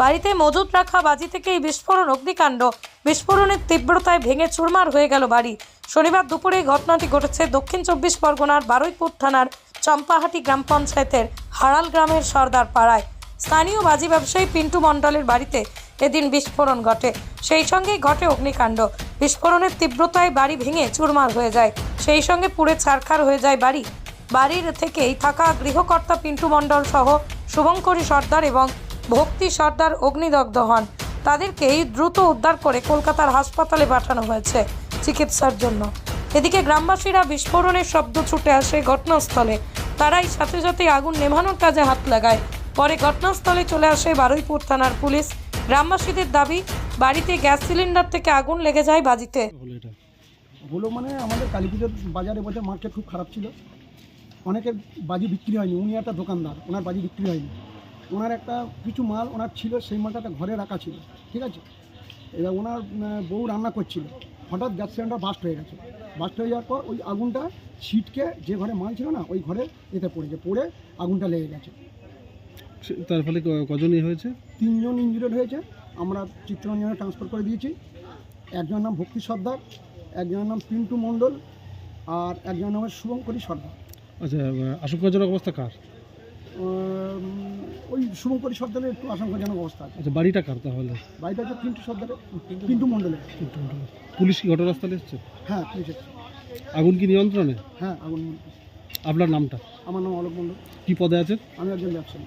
বাড়িতে মজুত রাখা বাজি থেকে এই বিস্ফোরণ, অগ্নিকাণ্ড। বিস্ফোরণের তীব্রতায় ভেঙে চুরমার হয়ে গেল বাড়ি। শনিবার দুপুরে ঘটনাটি ঘটেছে দক্ষিণ চব্বিশ পরগনার বারুইপুর থানার চম্পাহাটি গ্রাম পঞ্চায়েতের হারাল গ্রামের সর্দার পাড়ায়। স্থানীয় বাজি ব্যবসায়ী পিন্টু মণ্ডলের বাড়িতে এদিন বিস্ফোরণ ঘটে। সেই সঙ্গেই ঘটে অগ্নিকাণ্ড। বিস্ফোরণের তীব্রতায় বাড়ি ভেঙে চুরমার হয়ে যায়। সেই সঙ্গে পুড়ে ছারখার হয়ে যায় বাড়ি। বাড়ির থেকেই থাকা গৃহকর্তা পিন্টু মণ্ডল সহ শুভঙ্করী সর্দার এবং ভক্তি সর্দার অগ্নিদগ্ধ হন। তাদেরকেই দ্রুত উদ্ধার করে কলকাতার হাসপাতালে পাঠানো হয়েছে চিকিৎসার জন্য। এদিকে গ্রামবাসীরা বিস্ফোরণের শব্দ ছুটে আসে ঘটনাস্থলে। তারাই সাথে সাথে আগুন নেভানোর কাজে হাত লাগায়। পরে ঘটনাস্থলে চলে আসে বারুইপুর থানার পুলিশ। গ্রামবাসীদের দাবি, বাড়িতে গ্যাস সিলিন্ডার থেকে আগুন লেগে যায় বাজিতে। হলো মানে আমাদের কালী পুজোর বাজারে বছর মার্কেট খুব খারাপ ছিল। অনেকের বাজি বিক্রি হয়নি, উনি একটা দোকানদার, ওনার বাজি বিক্রি হয়নি। ওনার একটা কিছু মাল ওনার ছিল সেই মালটা একটা ঘরে রাখা ছিল ঠিক আছে? এবার ওনার বউ রান্না করছিল। হঠাৎ গ্যাস সিলিন্ডার বাস্ট হয়ে গেছে। বাস্ট হয়ে যাওয়ার পর ওই আগুনটা ছিটকে যে ঘরে মাল ছিল না ওই ঘরে এতে পড়েছে পড়ে আগুনটা লেগে গেছে। তার ফলে কজনই হয়েছে? তিনজন ইঞ্জুরিড হয়েছে। আমরা চিত্তরঞ্জনে ট্রান্সফার করে দিয়েছি। একজনের নাম ভক্তি সর্দার একজনের নাম পিন্টু মণ্ডল আর একজনের নাম শুভঙ্করী সর্দার। আচ্ছা আশঙ্কাজনক অবস্থা কার? শুভঙ্করী সর্দারের একটু আশঙ্কাজনক অবস্থা আছে। আচ্ছা বাড়িটা কার তাহলে? বাড়িটা হচ্ছে পিন্টু সর্দারের পিন্টু মণ্ডলের। পুলিশ কি ঘটনাস্থলে এসছে? হ্যাঁ পুলিশ এসছে। আগুন কি নিয়ন্ত্রণে? হ্যাঁ আগুন আপনার নামটা? আমার নাম অলোক মণ্ডল। কি পদে আছে আমি একজন ব্যবসায়ী।